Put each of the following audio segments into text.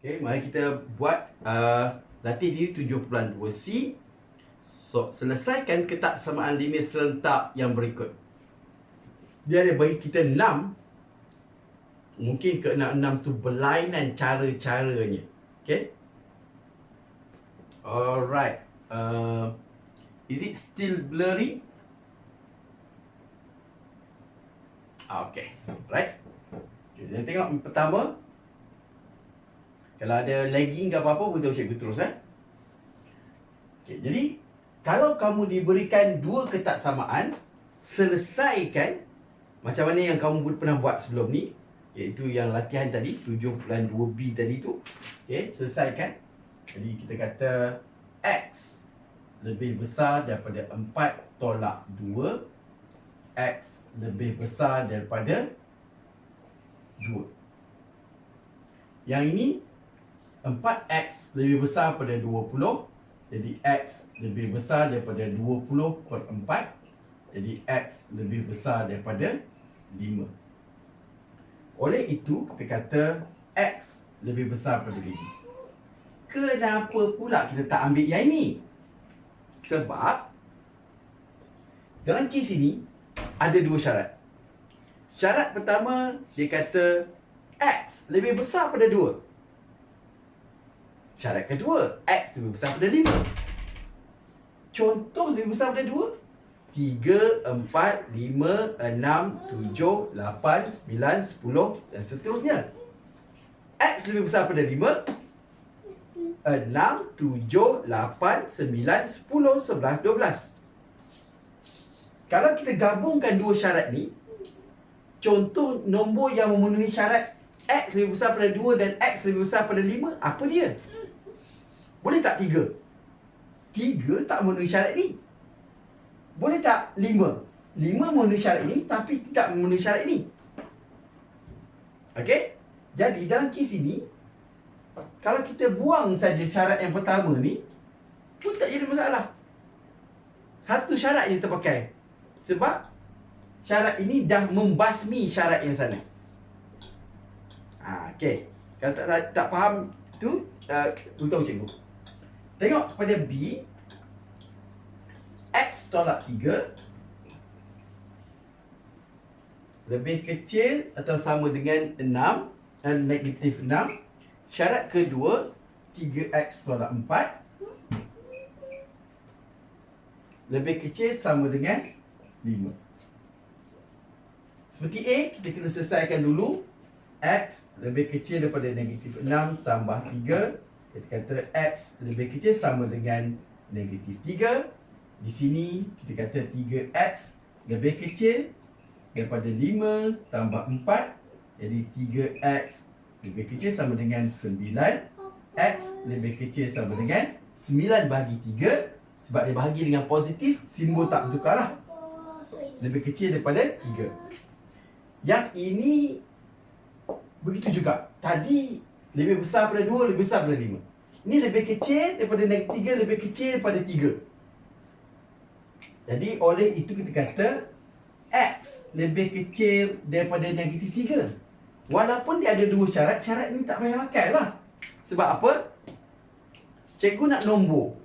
Okay, mari kita buat uh, latih diri 7.2C. So, selesaikan ketaksamaan linear serentak yang berikut. Dia ada bagi kita 6. Mungkin ke-6 tu berlainan cara-caranya. Okay. Alright. Uh, is it still blurry? Okay. Right. Okay, kita tengok pertama. Kalau ada lagging ke apa-apa, beritahu cikgu terus eh. Okay, jadi, kalau kamu diberikan dua ketaksamaan, selesaikan macam mana yang kamu pernah buat sebelum ni, iaitu yang latihan tadi, 7.2b tadi tu. Okay, selesaikan. Jadi, kita kata X lebih besar daripada 4 tolak 2. X lebih besar daripada 2. Yang ini 4x lebih besar pada 20 Jadi x lebih besar daripada 20 per 4 Jadi x lebih besar daripada 5 Oleh itu kita kata x lebih besar pada 5 Kenapa pula kita tak ambil yang ini? Sebab Dalam kes ini Ada dua syarat. Syarat pertama Dia kata X lebih besar pada 2 Syarat kedua, X lebih besar daripada 5. Contoh lebih besar daripada 2. 3, 4, 5, 6, 7, 8, 9, 10 dan seterusnya. X lebih besar daripada 5. 6, 7, 8, 9, 10, 11, 12. Kalau kita gabungkan dua syarat ni, contoh nombor yang memenuhi syarat X lebih besar daripada 2 dan X lebih besar daripada 5, apa dia? Boleh tak tiga? Tiga tak memenuhi syarat ni. Boleh tak lima? Lima memenuhi syarat ini tapi tidak memenuhi syarat ini. Okey? Jadi dalam kes ini, kalau kita buang saja syarat yang pertama ni, pun tak jadi masalah. Satu syarat yang terpakai. Sebab syarat ini dah membasmi syarat yang sana. Ha, okey. Kalau tak, tak, tak faham tu, uh, beritahu cikgu. Tengok pada B X tolak 3 Lebih kecil atau sama dengan 6 Dan negatif 6 Syarat kedua 3X tolak 4 Lebih kecil sama dengan 5 Seperti A Kita kena selesaikan dulu. X lebih kecil daripada negatif 6 tambah 3 kita kata X lebih kecil sama dengan negatif 3 Di sini kita kata 3X lebih kecil daripada 5 tambah 4 Jadi 3X lebih kecil sama dengan 9 X lebih kecil sama dengan 9 bagi 3 Sebab dia bahagi dengan positif Simbol tak bertukar lah Lebih kecil daripada 3 Yang ini Begitu juga. Tadi lebih besar daripada 2, lebih besar daripada 5. Ini lebih kecil daripada negatif 3, lebih kecil daripada 3. Jadi, oleh itu kita kata X lebih kecil daripada negatif 3. Walaupun dia ada dua syarat, syarat ni tak payah pakai lah. Sebab apa? Cikgu nak nombor.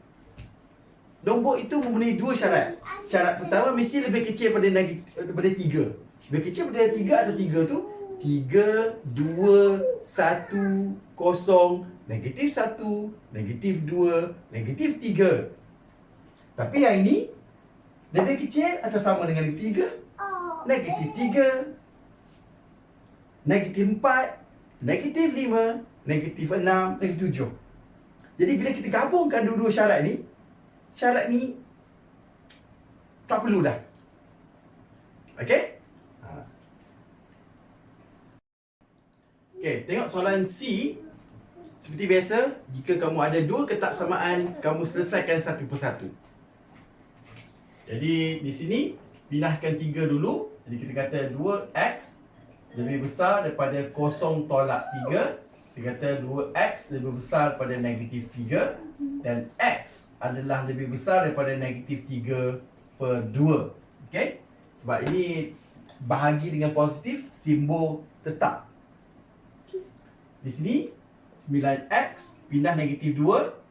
Nombor itu memenuhi dua syarat. Syarat pertama mesti lebih kecil daripada, negatif, daripada 3. Lebih kecil daripada 3 atau 3 tu Tiga, dua, satu, kosong, negatif satu, negatif dua, negatif tiga. Tapi yang ini, lebih kecil atau sama dengan negatif tiga? Negatif tiga, negatif empat, negatif lima, negatif enam, negatif tujuh. Jadi bila kita gabungkan dua-dua syarat ni, syarat ni tak perlu dah. Okay? Okey, tengok soalan C. Seperti biasa, jika kamu ada dua ketaksamaan, kamu selesaikan satu persatu. Jadi, di sini, pindahkan tiga dulu. Jadi, kita kata 2X lebih besar daripada kosong tolak 3. Kita kata 2X lebih besar daripada negatif 3. Dan X adalah lebih besar daripada negatif 3 per 2. Okey? Sebab ini bahagi dengan positif, simbol tetap. Di sini 9X pindah negatif 2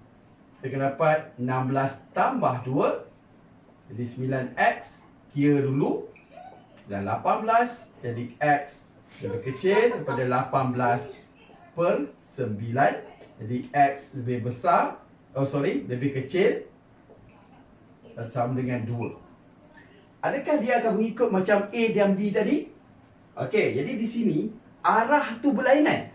kita akan dapat 16 tambah 2 jadi 9X kira dulu dan 18 jadi X lebih kecil daripada 18 per 9 jadi X lebih besar oh sorry lebih kecil dan sama dengan 2 adakah dia akan mengikut macam A dan B tadi? Okey, jadi di sini arah tu berlainan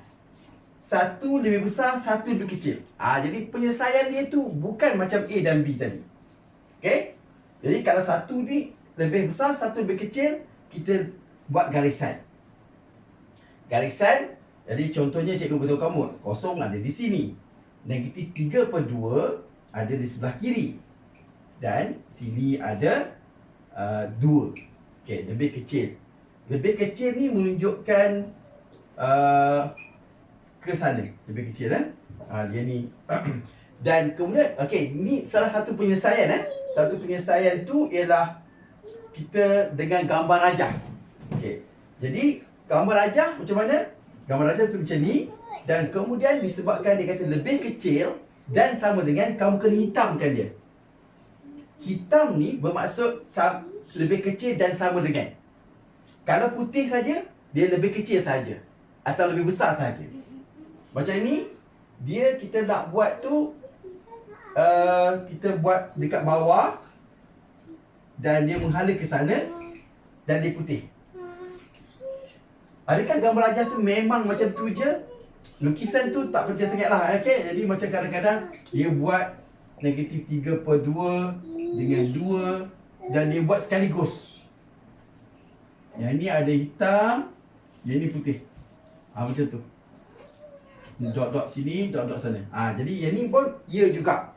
satu lebih besar, satu lebih kecil. Ah, ha, jadi penyelesaian dia tu bukan macam A dan B tadi. Okey? Jadi kalau satu ni lebih besar, satu lebih kecil, kita buat garisan. Garisan, jadi contohnya cikgu beritahu kamu, kosong ada di sini. Negatif 3 per 2 ada di sebelah kiri. Dan sini ada uh, 2. Okey, lebih kecil. Lebih kecil ni menunjukkan uh, ke sana lebih kecil kan ha, dia ni. Dan kemudian okey ni salah satu penyelesaian eh. Satu penyelesaian tu ialah kita dengan gambar rajah. Okey jadi gambar rajah macam mana? Gambar rajah tu macam ni dan kemudian disebabkan dia kata lebih kecil dan sama dengan kamu kena hitamkan dia. Hitam ni bermaksud lebih kecil dan sama dengan. Kalau putih saja dia lebih kecil saja atau lebih besar saja macam ni Dia kita nak buat tu uh, Kita buat dekat bawah Dan dia menghala ke sana Dan dia putih. Adakah gambar rajah tu memang macam tu je? Lukisan tu tak penting sangat lah okay? Jadi macam kadang-kadang Dia buat negatif 3 per 2 Dengan 2 Dan dia buat sekaligus. Yang ni ada hitam Yang ni putih. Ha, Macam tu dot-dot sini, dot-dot sana. Ah, ha, jadi yang ni pun ya juga.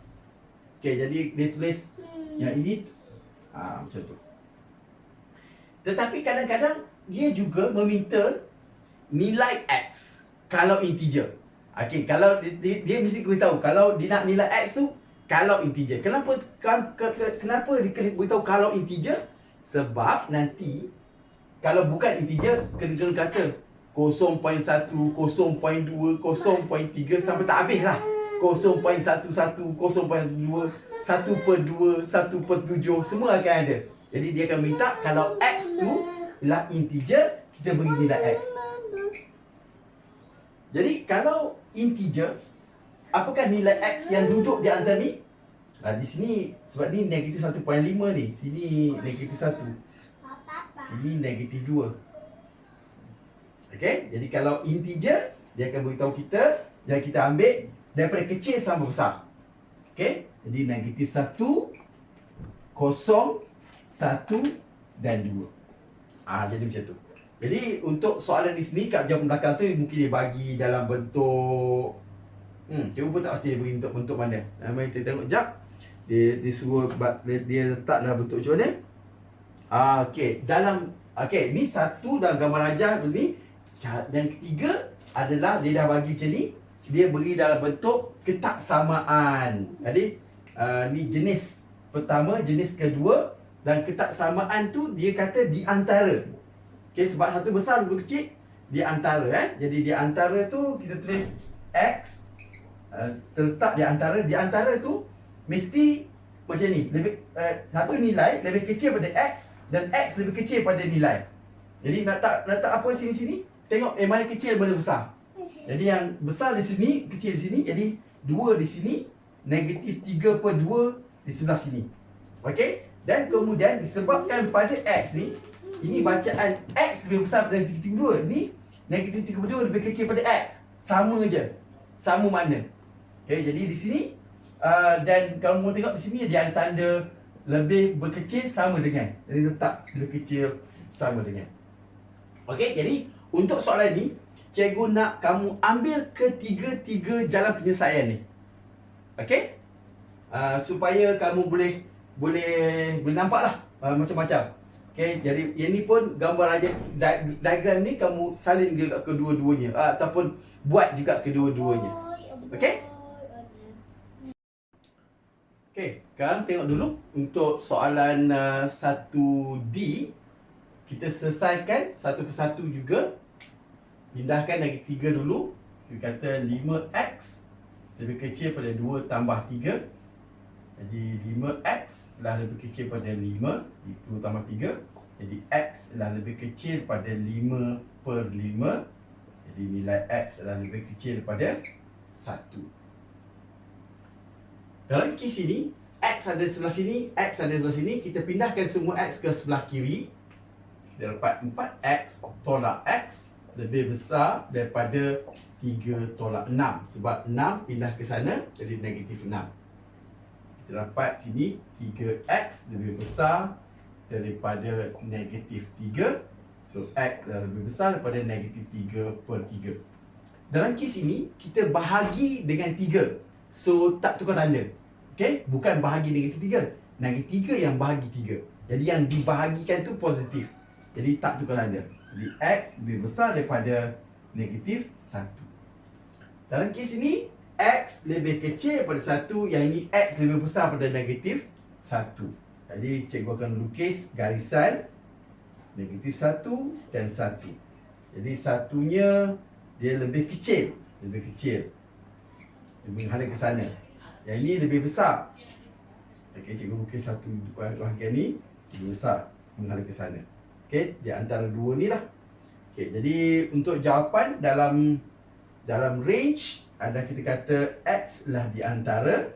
Okey, jadi dia tulis yang ini ah ha, macam tu. Tetapi kadang-kadang dia juga meminta nilai x kalau integer. Okey, kalau dia, dia, dia mesti beritahu kalau dia nak nilai x tu kalau integer. Kenapa kan, ke, ke, kenapa dia kena beritahu kalau integer? Sebab nanti kalau bukan integer kena kata 0.1, 0.2, 0.3 sampai tak habis lah. 0.11, 0.2, 1 per 2, 1 per 7 Semua akan ada. Jadi dia akan minta kalau X tu ialah integer Kita beri nilai X. Jadi kalau integer Apakah nilai X yang duduk di antara ni? Nah, di sini sebab ni negatif 1.5 ni Sini negatif 1 Sini negatif 2 Okey, jadi kalau integer dia akan beritahu kita dan kita ambil daripada kecil sampai besar. Okey, jadi negatif 1 kosong 1 dan 2. Ah, jadi macam tu. Jadi untuk soalan di sini kat jawapan belakang tu mungkin dia bagi dalam bentuk Hmm, cuba pun tak pasti dia beri bentuk bentuk mana. Ah, mari kita tengok jap. Dia dia suruh dia, dia letak dalam bentuk macam mana? Ah, okey. Dalam okey, ni satu dalam gambar rajah ni dan ketiga adalah dia dah bagi macam ni dia beri dalam bentuk ketaksamaan. Jadi uh, ni jenis pertama jenis kedua dan ketaksamaan tu dia kata di antara. Okay, sebab satu besar satu kecil di antara eh. Jadi di antara tu kita tulis x uh, terletak di antara. Di antara tu mesti macam ni lebih uh, satu nilai lebih kecil pada x dan x lebih kecil pada nilai. Jadi nak tak nak tak apa sini-sini Tengok eh mana kecil mana besar. Jadi yang besar di sini, kecil di sini. Jadi dua di sini, negatif tiga per dua di sebelah sini. Okey? Dan kemudian disebabkan pada X ni, ini bacaan X lebih besar dari negatif dua. Ni negatif tiga per dua lebih kecil pada X. Sama je. Sama mana. Okey, jadi di sini, uh, dan kalau mau tengok di sini, dia ada tanda lebih berkecil sama dengan. Jadi letak lebih kecil sama dengan. Okey, jadi untuk soalan ni, cikgu nak kamu ambil ketiga-tiga jalan penyelesaian ni. Okey? Uh, supaya kamu boleh boleh boleh nampaklah uh, macam-macam. Okey, jadi ini pun gambar aja di diagram ni kamu salin juga kedua-duanya uh, ataupun buat juga kedua-duanya. Okey? Okey, sekarang tengok dulu untuk soalan uh, 1D kita selesaikan satu persatu juga Pindahkan lagi tiga dulu. Kita kata 5X lebih kecil pada 2 tambah 3 Jadi 5X adalah lebih kecil pada 5 2 tambah 3 Jadi X adalah lebih kecil pada 5 per 5 Jadi nilai X adalah lebih kecil pada 1 dalam kes ini, X ada sebelah sini, X ada sebelah sini. Kita pindahkan semua X ke sebelah kiri. Kita dapat 4X tolak X Lebih besar daripada 3 tolak 6 Sebab 6 pindah ke sana jadi negatif 6 Kita dapat sini 3X lebih besar daripada negatif 3 So X lebih besar daripada negatif 3 per 3 Dalam kes ini, kita bahagi dengan 3 So tak tukar tanda Okay? Bukan bahagi negatif 3. Negatif 3 yang bahagi 3. Jadi yang dibahagikan tu positif. Jadi tak tukar tanda. Jadi X lebih besar daripada negatif 1. Dalam kes ini, X lebih kecil daripada 1. Yang ini X lebih besar daripada negatif 1. Jadi cikgu akan lukis garisan negatif 1 dan 1. Jadi satunya dia lebih kecil. Lebih kecil. Dia menghadap ke sana. Yang ini lebih besar. Okey, cikgu lukis satu bahagian ni lebih besar menghadap ke sana. Okey, di antara dua ni lah. Okey, jadi untuk jawapan dalam dalam range ada kita kata x lah di antara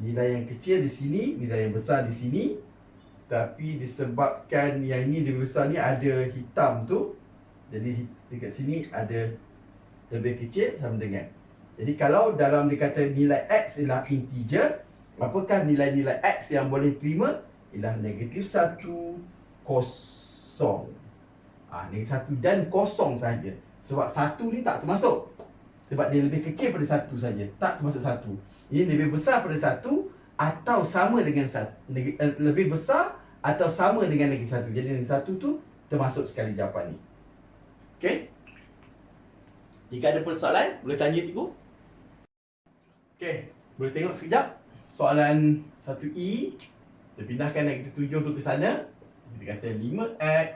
nilai yang kecil di sini, nilai yang besar di sini. Tapi disebabkan yang ini lebih besar ni ada hitam tu. Jadi dekat sini ada lebih kecil sama dengan jadi kalau dalam dikata nilai X ialah integer Apakah nilai-nilai X yang boleh terima? Ialah negatif 1, kosong ah, Negatif 1 dan kosong saja. Sebab 1 ni tak termasuk Sebab dia lebih kecil pada 1 saja Tak termasuk 1 Ini lebih besar pada 1 Atau sama dengan 1 eh, Lebih besar atau sama dengan negatif 1 Jadi negatif 1 tu termasuk sekali jawapan ni Okay jika ada persoalan, boleh tanya cikgu. Okey, boleh tengok sekejap soalan 1E. Kita pindahkan negatif 7 tu ke sana. Kita kata 5x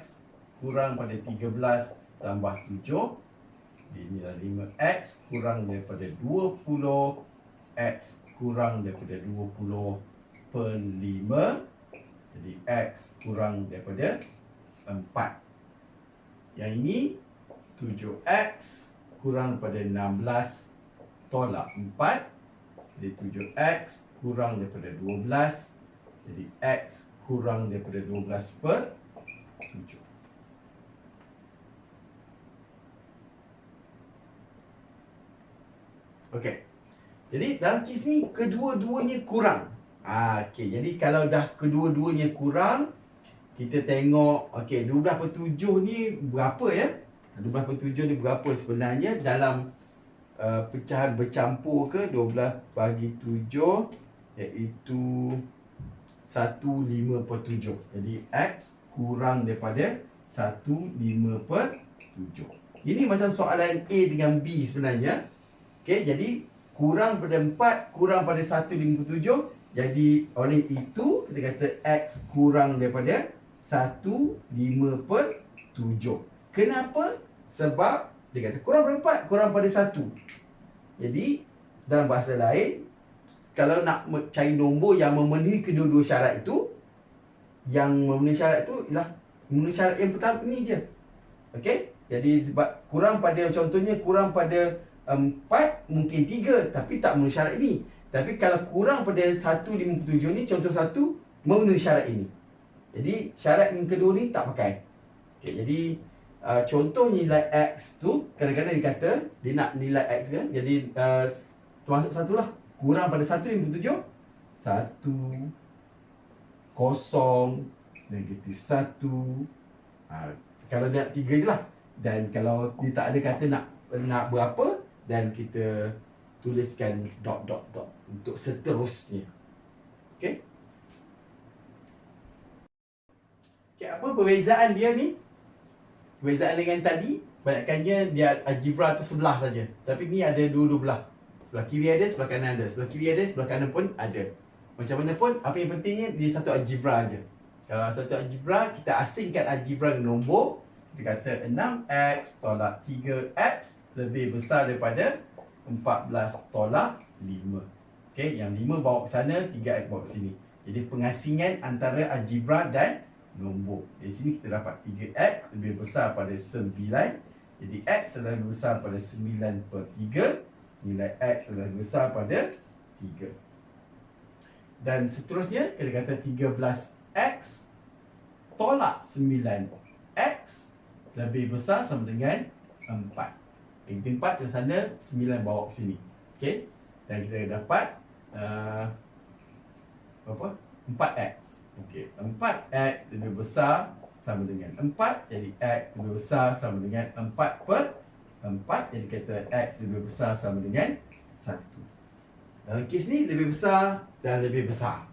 kurang pada 13 tambah 7. Inilah 5x kurang daripada 20 x kurang daripada 20 per 5. Jadi x kurang daripada 4. Yang ini 7x kurang pada 16 tolak 4 jadi 7X kurang daripada 12 Jadi X kurang daripada 12 per 7 Okey. Jadi dalam kes ni kedua-duanya kurang. Ah, okey. Jadi kalau dah kedua-duanya kurang, kita tengok okey 12 per 7 ni berapa ya? 12 per 7 ni berapa sebenarnya dalam uh, pecahan bercampur ke 12 bagi 7 iaitu 1 5 per 7 jadi X kurang daripada 1 5 per 7 ini macam soalan A dengan B sebenarnya. Okay, jadi kurang pada 4 kurang pada 1 5 per 7 jadi oleh itu kita kata X kurang daripada 1 5 per 7 kenapa? sebab dia kata kurang pada 4, kurang pada 1. Jadi, dalam bahasa lain, kalau nak cari nombor yang memenuhi kedua-dua syarat itu, yang memenuhi syarat itu ialah memenuhi syarat yang pertama ni je. Okey? Jadi sebab kurang pada contohnya kurang pada empat mungkin tiga tapi tak memenuhi syarat ini. Tapi kalau kurang pada satu lima tujuh ni contoh satu memenuhi syarat ini. Jadi syarat yang kedua ni tak pakai. Okey, jadi uh, contoh nilai X tu kadang-kadang dia kata dia nak nilai X kan jadi uh, termasuk satu lah kurang pada satu yang tujuh satu. Kosong. Negatif satu. Uh, kalau dia tiga je lah. Dan kalau dia tak ada kata nak nak berapa dan kita tuliskan dot dot dot untuk seterusnya. Okay Okay, apa perbezaan dia ni? Perbezaan dengan tadi Banyakkannya dia algebra tu sebelah saja. Tapi ni ada dua-dua belah Sebelah kiri ada, sebelah kanan ada Sebelah kiri ada, sebelah kanan pun ada Macam mana pun, apa yang pentingnya Dia satu algebra aja. Kalau satu algebra, kita asingkan algebra dengan nombor kita kata 6x tolak 3x lebih besar daripada 14 tolak 5. Okey, yang 5 bawa ke sana, 3x bawa ke sini. Jadi pengasingan antara algebra dan nombor. Di sini kita dapat 3x lebih besar pada 9. Jadi x lebih besar pada 9 per 3. Nilai x adalah besar pada 3. Dan seterusnya, kita kata 13x tolak 9x lebih besar sama dengan 4. Yang 4 di sana, 9 bawa ke sini. Okey. Dan kita dapat uh, berapa? 4x. Okey. 4x lebih besar sama dengan 4. Jadi x lebih besar sama dengan 4 per 4. Jadi kata x lebih besar sama dengan 1. Dalam kes ni lebih besar dan lebih besar.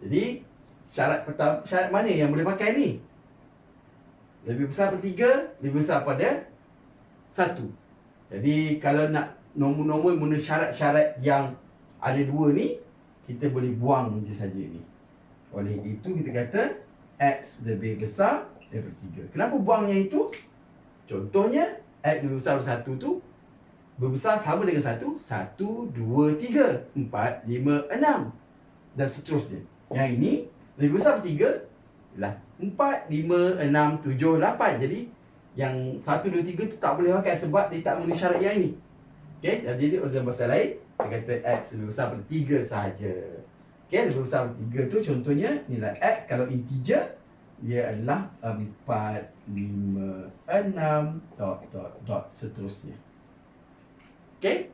Jadi syarat pertama syarat mana yang boleh pakai ni? Lebih besar per 3, lebih besar pada 1. Jadi kalau nak nombor-nombor guna syarat-syarat yang ada dua ni, kita boleh buang je saja ni. Oleh itu kita kata X lebih besar daripada 3. Kenapa buang yang itu? Contohnya, X lebih besar daripada 1 tu berbesar sama dengan 1. 1, 2, 3, 4, 5, 6. Dan seterusnya. Yang ini lebih besar daripada 3 lah 4, 5, 6, 7, 8. Jadi yang 1, 2, 3 tu tak boleh pakai sebab dia tak memenuhi syarat yang ini. Okey, jadi dalam bahasa lain, kita kata X lebih besar daripada 3 sahaja. Okay, lebih besar daripada 3 tu contohnya nilai X kalau integer dia adalah 4, 5, 6, dot, dot, dot seterusnya. Okay.